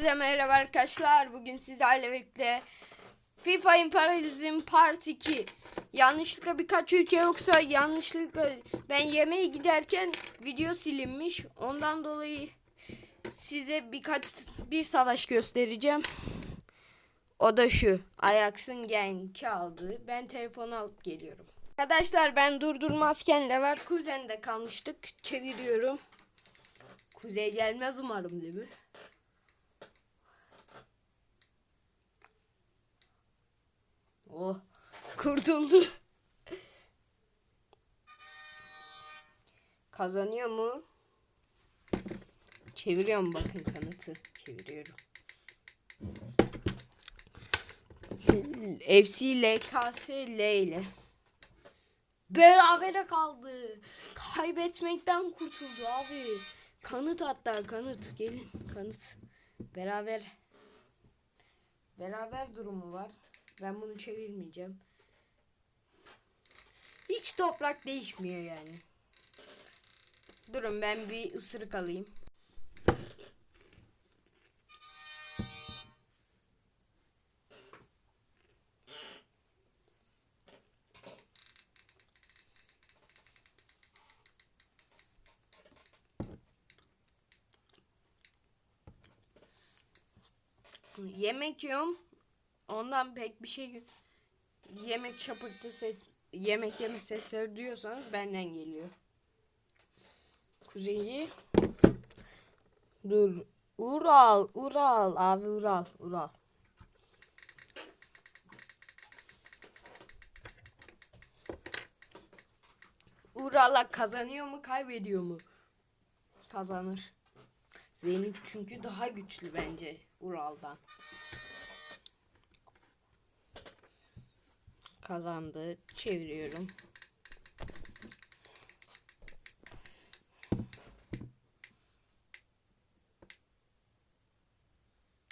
Hepinize merhaba arkadaşlar. Bugün sizlerle birlikte FIFA Imperialism Part 2. Yanlışlıkla birkaç ülke yoksa yanlışlıkla ben yemeğe giderken video silinmiş. Ondan dolayı size birkaç bir savaş göstereceğim. O da şu. Ajax'ın Genk aldığı. Ben telefonu alıp geliyorum. Arkadaşlar ben durdurmazken Leverkusen'de kalmıştık. Çeviriyorum. Kuzey gelmez umarım değil mi? Oh kurtuldu. Kazanıyor mu? Çeviriyorum bakın kanıtı. Çeviriyorum. FC LKS L ile. Berabere kaldı. Kaybetmekten kurtuldu abi. Kanıt hatta kanıt. Gelin kanıt. Beraber. Beraber durumu var. Ben bunu çevirmeyeceğim. Hiç toprak değişmiyor yani. Durun ben bir ısırık alayım. Yemek yiyorum. Ondan pek bir şey yemek çapırtı ses yemek yeme sesleri duyuyorsanız benden geliyor. Kuzeyi Dur. Ural, Ural, abi Ural, Ural. Ural'a kazanıyor mu, kaybediyor mu? Kazanır. Zenit çünkü daha güçlü bence Ural'dan. Kazandı. Çeviriyorum.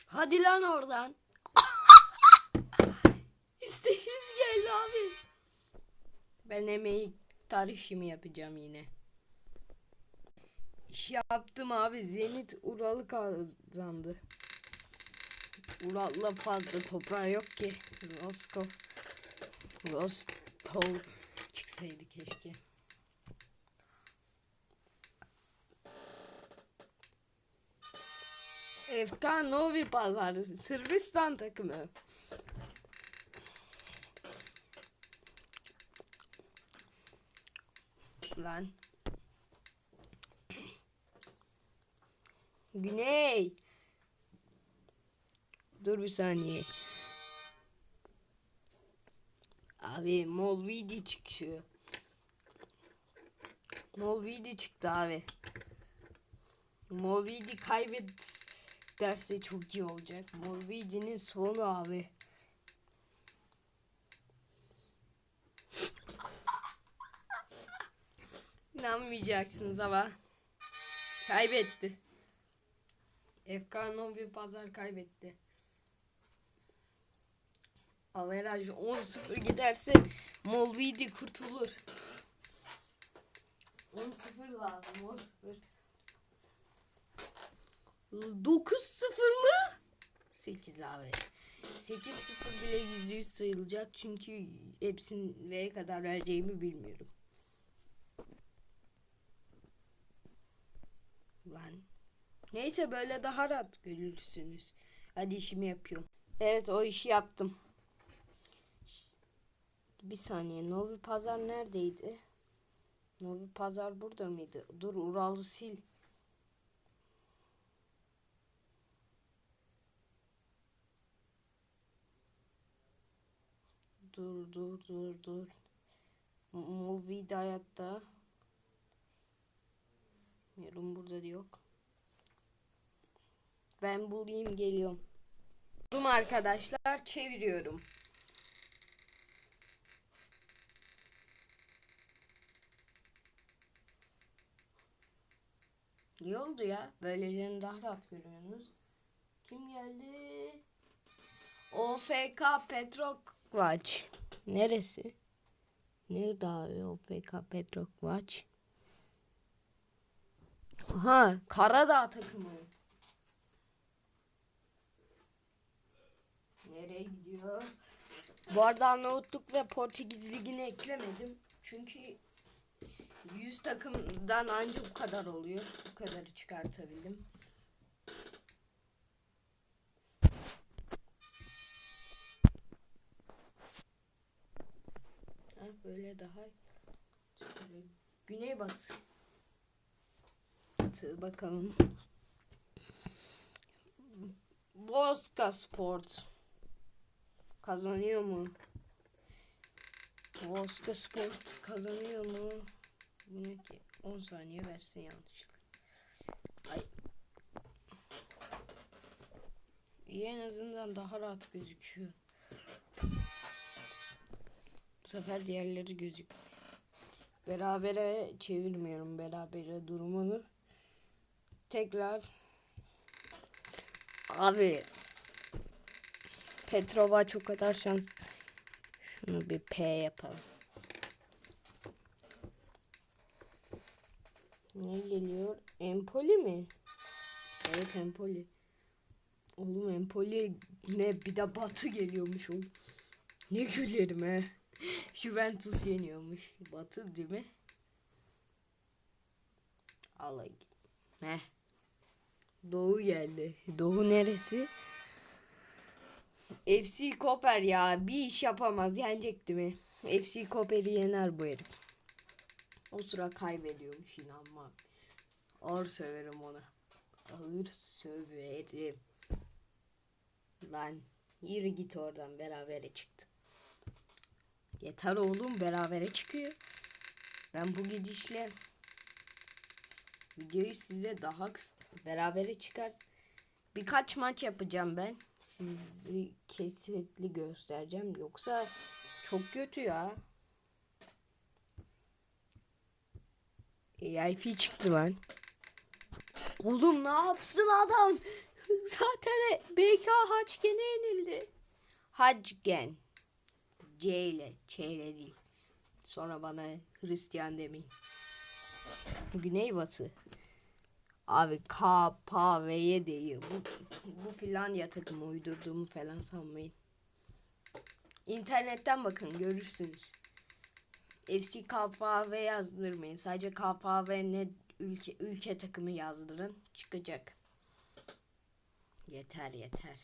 Hadi lan oradan. İşte yüz geldi abi. Ben emeği tarihimi yapacağım yine. İş yaptım abi. Zenit Ural'ı kazandı. Ural'la fazla toprağı yok ki. Roskov. Rostov çıksaydı keşke. FK Novi Pazar Sırbistan takımı. Lan. Güney. Dur bir saniye. Abi Molvidi çıkıyor. Molvidi çıktı abi. Molvidi kaybet derse çok iyi olacak. Molvidi'nin sonu abi. İnanmayacaksınız ama. Kaybetti. FK Novi Pazar kaybetti. Averaj 10-0 giderse Molvidi kurtulur. 10-0 lazım 10-0. 9-0 mı? 8 abi. 8-0 bile %100 sayılacak çünkü hepsini neye kadar vereceğimi bilmiyorum. Lan. Neyse böyle daha rahat görürsünüz. Hadi işimi yapıyorum. Evet o işi yaptım. Bir saniye. Novi Pazar neredeydi? Novi Pazar burada mıydı? Dur Ural'ı sil. Dur dur dur dur. Movie hayatta. Bilmiyorum burada da yok. Ben bulayım geliyorum. Buldum arkadaşlar çeviriyorum. İyi oldu ya. Böylece daha rahat görüyorsunuz. Kim geldi? OFK Petrokvaç. Neresi? Nerede abi OFK Petrokvaç? Aha Karadağ takımı. Nereye gidiyor? Bu arada Arnavutluk ve Portekiz Ligi'ni eklemedim. Çünkü 100 takımdan ancak bu kadar oluyor. Bu kadarı çıkartabildim. Ha, böyle daha güneybatı. Batı bakalım. Boska Sport kazanıyor mu? Boska Sport kazanıyor mu? Ne ki? 10 saniye versin yanlışlıkla. Ay. İyi en azından daha rahat gözüküyor. Bu sefer diğerleri gözük. Berabere çevirmiyorum berabere durumunu. Tekrar Abi Petrova çok kadar şans. Şunu bir P yapalım. Ne geliyor? Empoli mi? Evet Empoli. Oğlum Empoli ne bir de Batı geliyormuş oğlum. Ne gülerim he. Juventus yeniyormuş. Batı değil mi? Alay. Heh. Doğu geldi. Doğu neresi? FC Koper ya bir iş yapamaz yenecekti mi? FC Koper'i yener bu herif. O sıra kaybediyormuş inanmam. Ağır söverim ona. Ağır söverim. Lan yürü git oradan berabere çıktı. Yeter oğlum berabere çıkıyor. Ben bu gidişle videoyu size daha kısa berabere çıkar. Birkaç maç yapacağım ben. Sizi kesinlikle göstereceğim. Yoksa çok kötü ya. AIP çıktı lan. Oğlum ne yapsın adam? Zaten BK Haçgen'e yenildi. Haçgen. C ile, Ç ile değil. Sonra bana Hristiyan demeyin. Güneybatı. Abi K, P ve Y değil. Bu, bu Finlandiya takımı uydurduğumu falan sanmayın. İnternetten bakın görürsünüz. FC KPV yazdırmayın. Sadece KPV ne ülke, ülke takımı yazdırın. Çıkacak. Yeter yeter.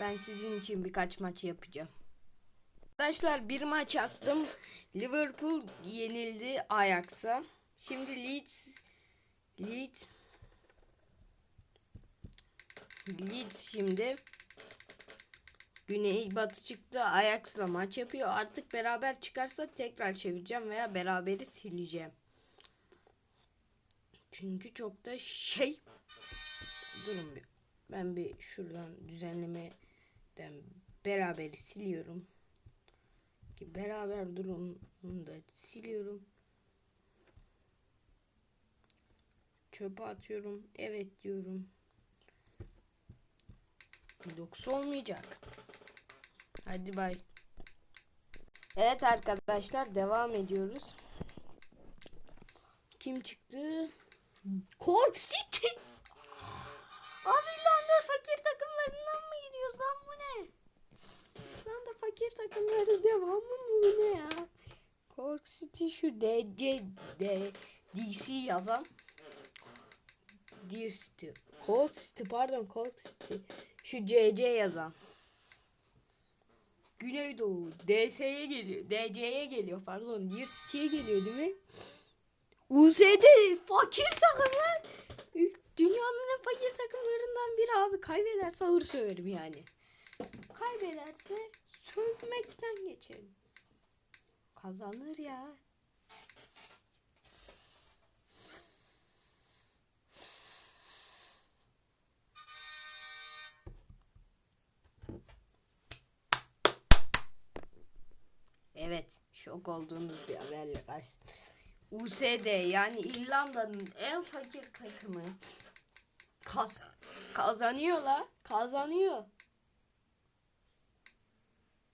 Ben sizin için birkaç maç yapacağım. Arkadaşlar bir maç attım. Liverpool yenildi Ajax'a. Şimdi Leeds Leeds Leeds şimdi Güney Batı çıktı. Ajax'la maç yapıyor. Artık beraber çıkarsa tekrar çevireceğim veya beraberi sileceğim. Çünkü çok da şey durun bir. Ben bir şuradan düzenlemeden beraberi siliyorum. Ki beraber durumunu da siliyorum. Çöpe atıyorum. Evet diyorum. Doks olmayacak. Hadi bay. Evet arkadaşlar devam ediyoruz. Kim çıktı? Cork City. Abi İrlanda fakir takımlarından mı gidiyoruz lan bu ne? İrlanda fakir takımları devamı mı bu ne ya? Cork City şu DC D, DC yazan Dear City. Cork City pardon Cork City. Şu CC yazan. Güneydoğu DS'ye geliyor. DC'ye geliyor pardon. Dear City'ye geliyor değil mi? USD fakir takımlar. Dünyanın en fakir takımlarından biri abi. Kaybederse ağır söverim yani. Kaybederse sövmekten geçerim. Kazanır ya. Evet, şok olduğunuz bir haberle karşı. USD yani İrlanda'nın en fakir takımı kaz kazanıyor la, kazanıyor.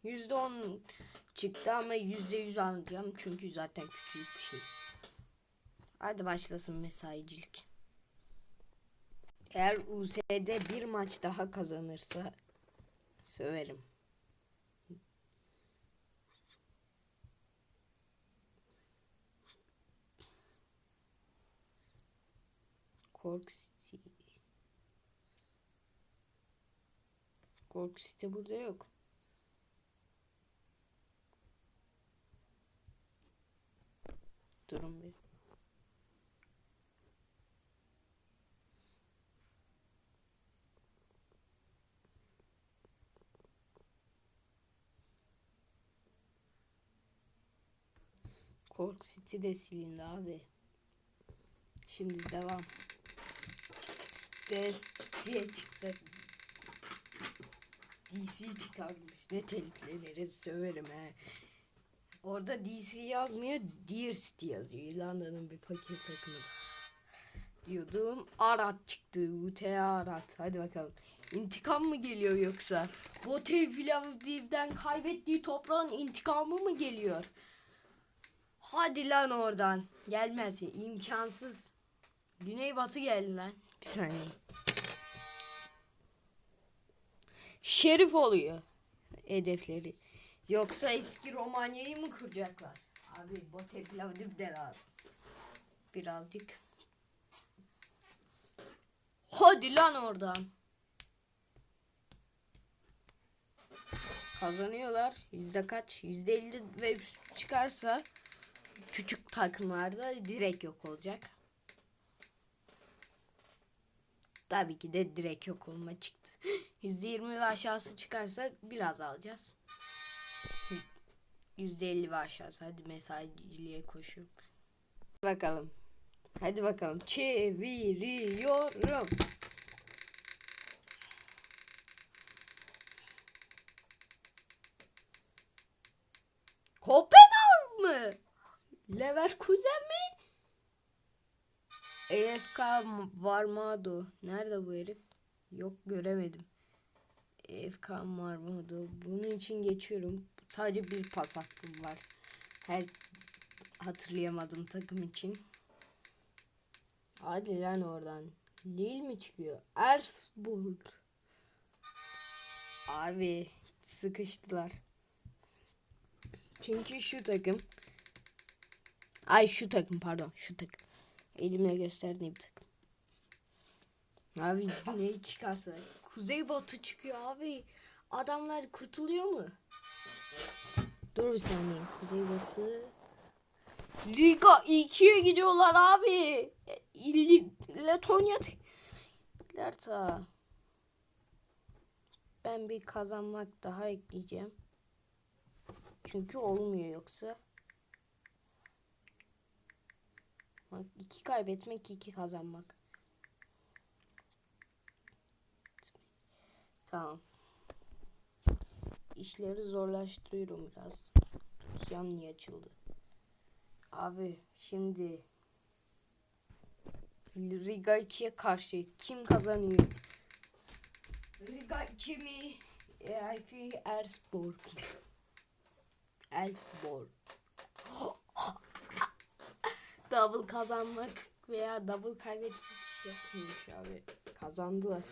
Yüzde on çıktı ama yüzde yüz alacağım çünkü zaten küçük bir şey. Hadi başlasın mesaicilik. Eğer USD bir maç daha kazanırsa Söverim. Cork City. Cork City burada yok. Durun bir. Cork City de silindi abi. Şimdi devam. DS diye çıksa DC çıkarmış. Ne telifleniriz söverim he. Orada DC yazmıyor, Dear City yazıyor. İrlanda'nın bir fakir takımı da. Diyordum. Arat çıktı. UTA Arat. Hadi bakalım. İntikam mı geliyor yoksa? Botev Plavdiv'den kaybettiği toprağın intikamı mı geliyor? Hadi lan oradan. Gelmez. imkansız. Güneybatı geldi lan. Bir saniye. Şerif oluyor. Hedefleri. Yoksa eski Romanya'yı mı kuracaklar? Abi Bote Plavdiv de lazım. Birazcık. Hadi lan oradan. Kazanıyorlar. Yüzde kaç? Yüzde elli ve çıkarsa küçük takımlarda direkt yok olacak. Tabii ki de direkt yok olma çıktı. Yüzde yirmi ve aşağısı çıkarsa biraz alacağız. Yüzde elli ve aşağısı. Hadi mesaiciliğe koşuyorum. Bakalım. Hadi bakalım. Çeviriyorum. Kopenhag mı? Leverkusen mi? EFK Varmado. Nerede bu herif? Yok göremedim. EFK Varmado. Bunun için geçiyorum. Sadece bir pas hakkım var. Her hatırlayamadım takım için. Hadi lan oradan. Lille mi çıkıyor? Erzburg. Abi sıkıştılar. Çünkü şu takım Ay şu takım pardon şu takım. Elimle gösterdiğim takım. Abi güney çıkarsa kuzey batı çıkıyor abi. Adamlar kurtuluyor mu? Dur bir saniye. Kuzey batı. Liga 2'ye gidiyorlar abi. Letonya tekler ta. Ben bir kazanmak daha ekleyeceğim. Çünkü olmuyor yoksa. Bak iki kaybetmek iki kazanmak. Tamam. İşleri zorlaştırıyorum biraz. Cam niye açıldı? Abi şimdi Riga 2'ye karşı kim kazanıyor? Riga 2 mi? EIF Erzburg. Elfborg. Double kazanmak veya double kaybetmek şey yapmıyormuş abi. Kazandılar.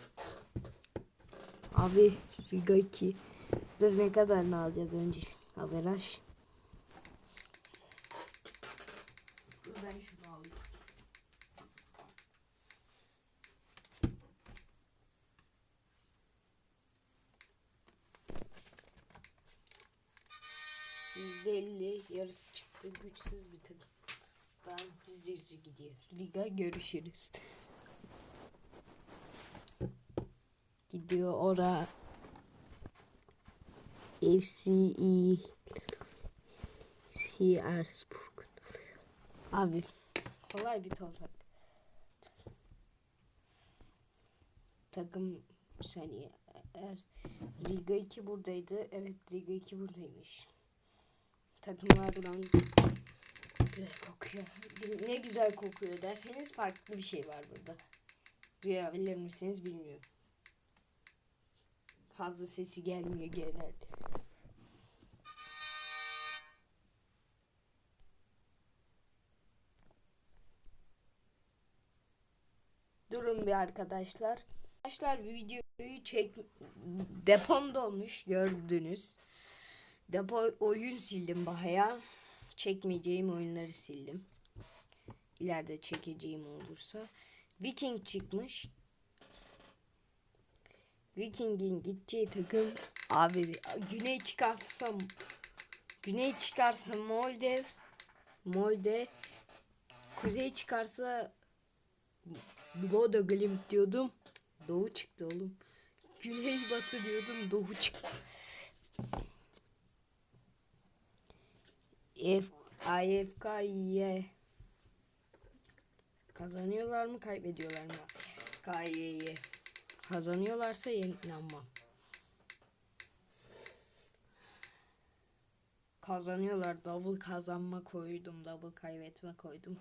Abi Riga 2. Dur ne kadar ne alacağız önce? Averaj. Ben şunu alayım. Yüzde elli yarısı çıktı. Güçsüz takım. Ben yüzde yüzü gidiyor. Liga görüşürüz. Gidiyor ora. FCE Siersburg. Abi kolay bir toprak. Takım saniye. Eğer Liga 2 buradaydı. Evet Liga 2 buradaymış. Takımlar buran güzel kokuyor. Ne güzel kokuyor derseniz farklı bir şey var burada. Duyabilir misiniz bilmiyorum. Fazla sesi gelmiyor genel. Durun bir arkadaşlar. Arkadaşlar videoyu çek depom dolmuş gördünüz. Depo oyun sildim bahaya. Çekmeyeceğim oyunları sildim. İleride çekeceğim olursa. Viking çıkmış. Viking'in gideceği takım abi güney çıkarsam güney çıkarsa Moldev Molde kuzey çıkarsa Bodo Glimp diyordum. Doğu çıktı oğlum. Güney batı diyordum. Doğu çıktı. F AFK'ye kazanıyorlar mı kaybediyorlar mı? KY'ye kazanıyorlarsa inanmam. Kazanıyorlar. Double kazanma koydum. Double kaybetme koydum.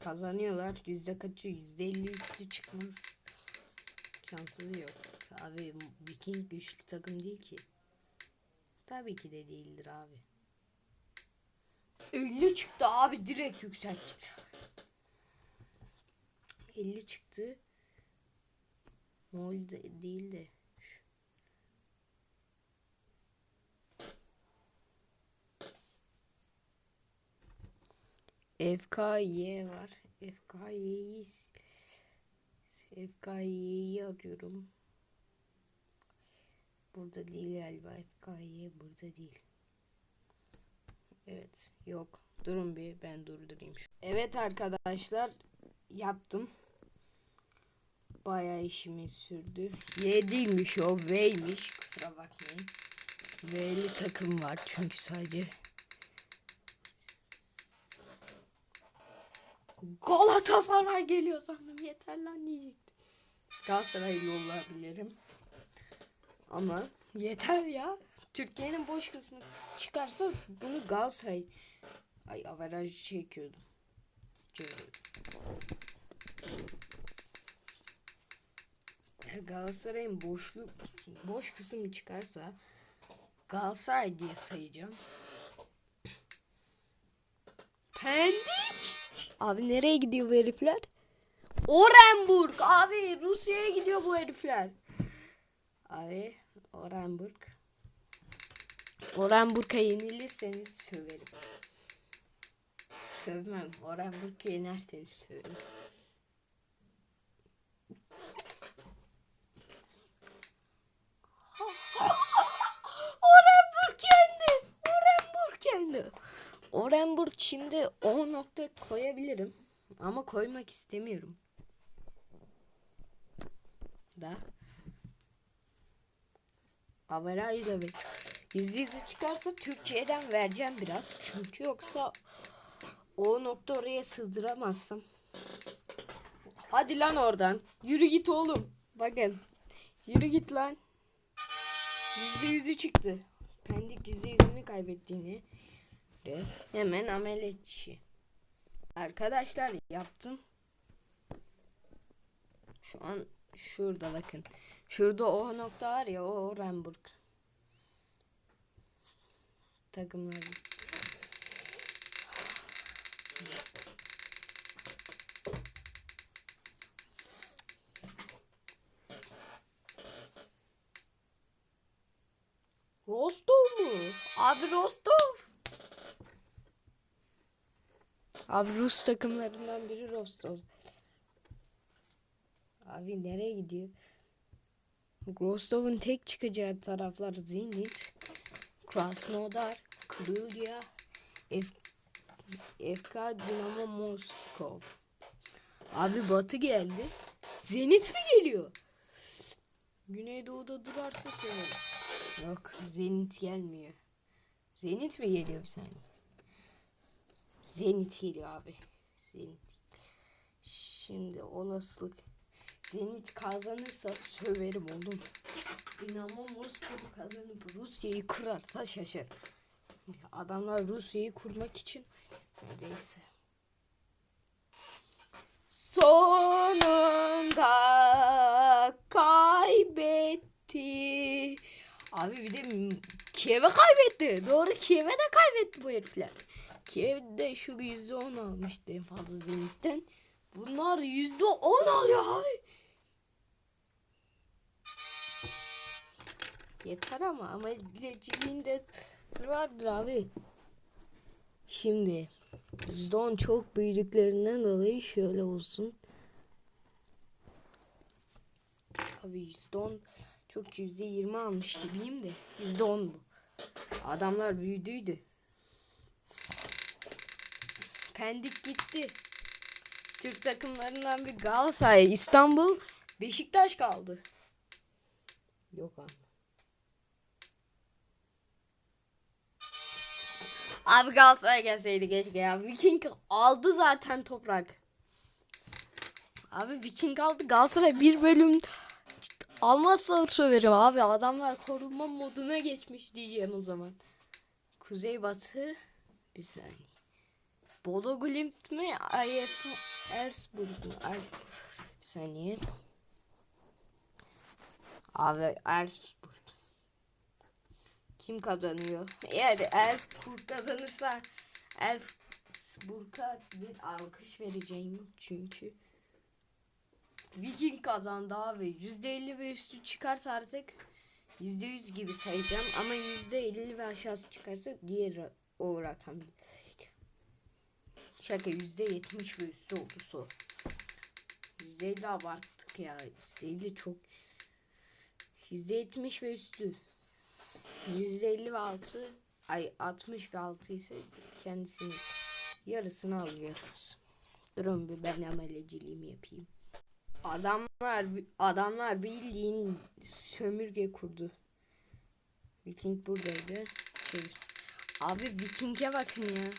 Kazanıyorlar. Yüzde kaçı? Yüzde elli üstü çıkmaz. Şanssız yok. Abi Viking güçlü takım değil ki. Tabii ki de değildir abi. 50 çıktı abi direkt yükseltti. 50 çıktı. Mol de, değil de. FKY var. FKY'yi FKY'yi arıyorum. Burada değil galiba. FKY burada değil. Evet. Yok. Durun bir ben durdurayım. Evet arkadaşlar. Yaptım. Bayağı işimiz sürdü. Y değilmiş o. V'ymiş. Kusura bakmayın. V'li takım var çünkü sadece. Galatasaray geliyor sandım. Yeter lan diyecektim. Galatasaray'ı yollayabilirim. Ama yeter ya. Türkiye'nin boş kısmı çıkarsa bunu Galatasaray ay averaj çekiyordum. Eğer Galatasaray'ın boşluk boş kısmı çıkarsa Galatasaray diye sayacağım. Pendik. Abi nereye gidiyor bu herifler? Orenburg. Abi Rusya'ya gidiyor bu herifler. Abi Orenburg. Orenburg'a yenilirseniz söverim. Sövmem. Orenburg'a yenerseniz söverim. Orenburg yendi. Orenburg. Orenburg şimdi 10 nokta koyabilirim. Ama koymak istemiyorum. Da. Averajla ve yüzde yüzü çıkarsa Türkiye'den vereceğim biraz. Çünkü yoksa o nokta oraya sığdıramazsam. Hadi lan oradan. Yürü git oğlum. Bakın. Yürü git lan. Yüzde yüzü çıktı. Pendik yüzde yüzünü kaybettiğini. de Hemen ameliyatçı. Arkadaşlar yaptım. Şu an şurada bakın. Şurada o nokta var ya o Orenburg. Takımları. Rostov mu? Abi Rostov. Abi Rus takımlarından biri Rostov. Abi nereye gidiyor? Rostov'un tek çıkacağı taraflar Zenit, Krasnodar, Krylya, FK Dinamo Moskov. Abi Batı geldi. Zenit mi geliyor? Güneydoğu'da durarsa söylerim. Yok Zenit gelmiyor. Zenit mi geliyor saniye? Zenit geliyor abi. Zenit. Şimdi olasılık Zenit kazanırsa söverim oğlum. Dinamo Moskova kazanıp Rusya'yı kurarsa şaşır. Adamlar Rusya'yı kurmak için neredeyse. Sonunda kaybetti. Abi bir de Kiev'e kaybetti. Doğru Kiev'e de kaybetti bu herifler. Kiev'de şu %10 almıştı en fazla Zenit'ten. Bunlar %10 alıyor abi. Yeter ama ameleciliğin de vardır abi. Şimdi Don çok büyüdüklerinden dolayı şöyle olsun. Abi %10 çok %20 almış gibiyim de %10 bu. Adamlar büyüdüydü. Pendik gitti. Türk takımlarından bir Galatasaray, İstanbul, Beşiktaş kaldı. Yok abi. Abi Galatasaray gelseydi keşke ya. Viking aldı zaten toprak. Abi Viking aldı Galatasaray bir bölüm almazsa söverim abi. Adamlar korunma moduna geçmiş diyeceğim o zaman. Kuzey Batı bir saniye. Bodo Glimt mi? AYF Erzburg mu? Ay, bir saniye. Abi Erzburg. Kim kazanıyor? Eğer Erzburg kazanırsa Erzburg'a bir alkış vereceğim çünkü Viking kazandı abi. %50 ve üstü çıkarsa artık %100 gibi sayacağım ama %50 ve aşağısı çıkarsa diğer o rakam. Şaka %70 ve üstü olursa. %50 abarttık ya. %50 çok. %70 ve üstü. %50 ve altı ay 60 ve altı ise kendisinin yarısını alıyoruz. Durun bir ben ameleciliğimi yapayım. Adamlar adamlar bildiğin sömürge kurdu. Viking buradaydı. Çevir. Abi Viking'e bakın ya.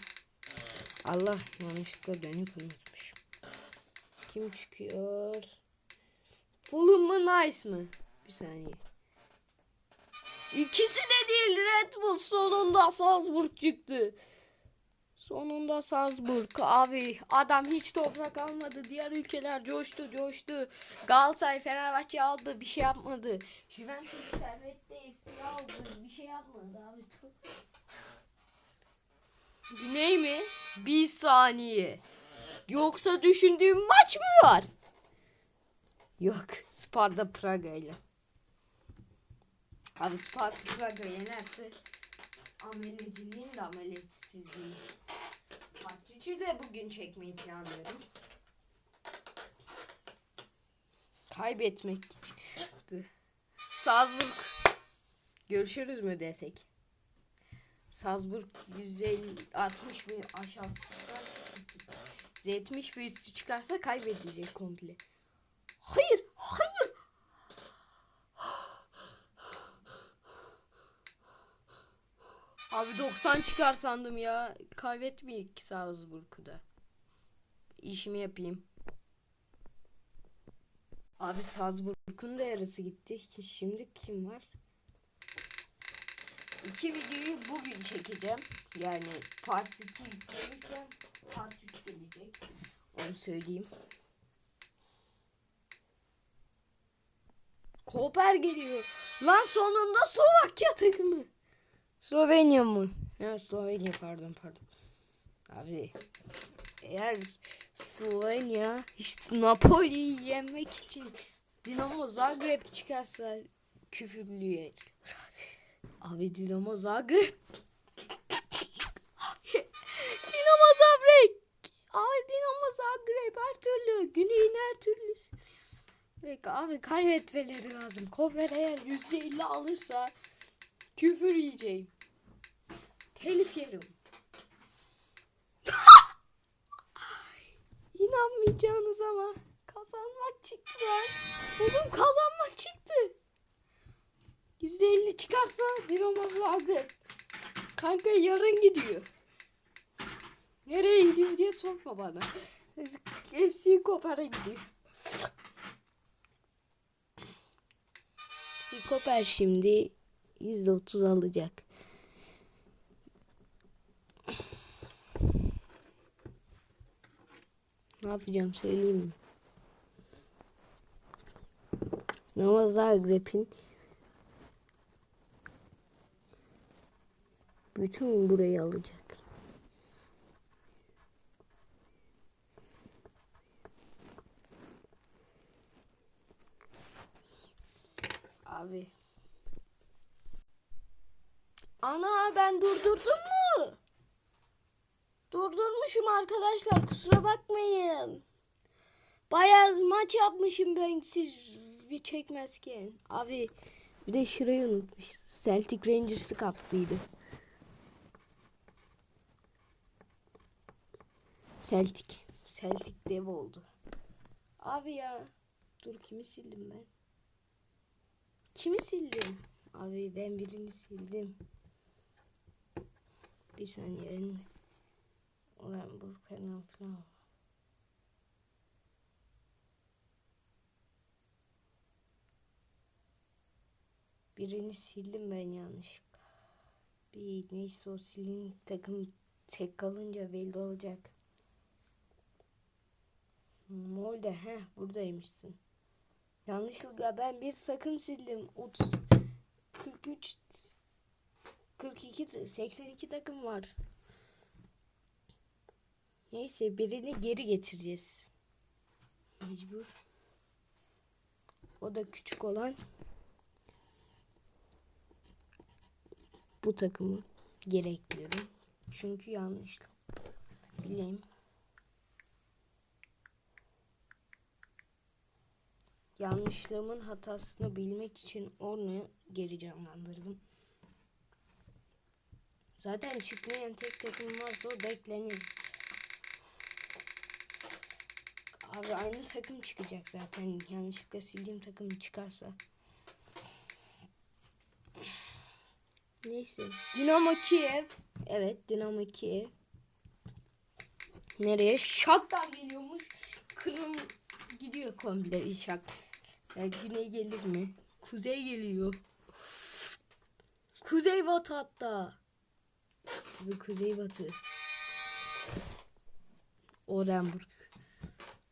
Allah yanlışlıkla dönük unutmuşum. Kim çıkıyor? Fulham mı Nice mı? Bir saniye. İkisi de değil Red Bull sonunda Salzburg çıktı. Sonunda Salzburg abi adam hiç toprak almadı. Diğer ülkeler coştu coştu. Galatasaray Fenerbahçe aldı bir şey yapmadı. Juventus servette FC aldı bir şey yapmadı abi. Güney mi? Bir saniye. Yoksa düşündüğüm maç mı var? Yok. Sparta Praga ile. Abi Sparta Praga yenerse ameleciliğin de ameliyetsizliği. Part 3'ü de bugün çekmeyi planlıyorum. Kaybetmek çıktı. Salzburg. Görüşürüz mü desek? Salzburg %60 ve aşağısı 70 ve üstü çıkarsa kaybedecek komple. Hayır. Abi 90 çıkar sandım ya. Kaybetmeyek ki Salzburg'u da. İşimi yapayım. Abi Salzburg'un da yarısı gitti. Şimdi kim var? İki videoyu bugün çekeceğim. Yani part 2 yüklenirken part 3 gelecek. Onu söyleyeyim. Koper geliyor. Lan sonunda Slovakya takımı. Slovenya mı? Ya Slovenya pardon pardon. Abi eğer Slovenya işte Napoli'yi yenmek için Dinamo Zagreb çıkarsa küfürlüye. Abi Dinamo Zagreb. Dinamo Zagreb. Abi Dinamo Zagreb her türlü. Güney'in her türlü. Peki abi kaybetmeleri lazım. Koper eğer %50 alırsa küfür yiyeceğim. Telif yerim. İnanmayacağınız ama kazanmak çıktı lan. Oğlum kazanmak çıktı. %50 çıkarsa Dinamo Zagreb. Kanka yarın gidiyor. Nereye gidiyor diye sorma bana. FC Koper'e gidiyor. FC şimdi %30 alacak. Ne yapacağım söyleyeyim mi? Dinamo Zagreb'in bütün burayı alacak. Abi Ana ben durdurdum mu? Durdurmuşum arkadaşlar kusura bakmayın. Bayağı maç yapmışım ben siz bir çekmezken. Abi bir de şurayı unutmuş. Celtic Rangers'ı kaptıydı. Celtic. Celtic dev oldu. Abi ya. Dur kimi sildim ben? Kimi sildim? Abi ben birini sildim. Bir saniye Ulan Burkan'ın falan. Birini sildim ben yanlış. Bir neyse o silin takım tek kalınca belli olacak. Molde he buradaymışsın. Yanlışlıkla ben bir takım sildim. 30 43 42 82 takım var. Neyse birini geri getireceğiz. Mecbur. O da küçük olan bu takımı geri ekliyorum. Çünkü yanlışlık. Bileyim. Yanlışlığımın hatasını bilmek için onu geri canlandırdım. Zaten çıkmayan tek takım varsa o beklenir. Abi aynı takım çıkacak zaten. Yanlışlıkla sildiğim takım çıkarsa. Neyse. Dinamo Kiev. Evet Dinamo Kiev. Nereye? Shakhtar geliyormuş. Kırım gidiyor komple Şak. Ya güney gelir mi? Kuzey geliyor. Kuzey batı hatta. Bu kuzey batı. Orenburg.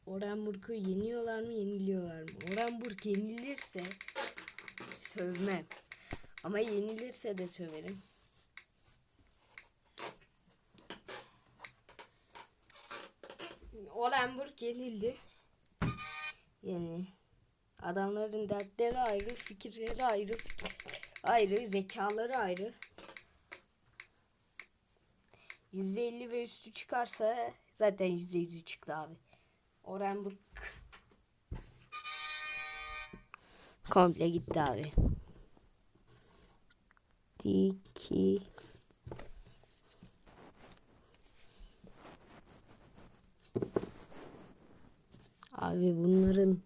Orenburg'u yeniyorlar mı yeniliyorlar mı? Orenburg yenilirse sövmem. Ama yenilirse de söverim. Orenburg yenildi. Yani adamların dertleri ayrı, fikirleri ayrı, ayrı, zekaları ayrı. %50 ve üstü çıkarsa zaten %100'ü çıktı abi. Orenburg komple gitti abi. Diki Abi bunların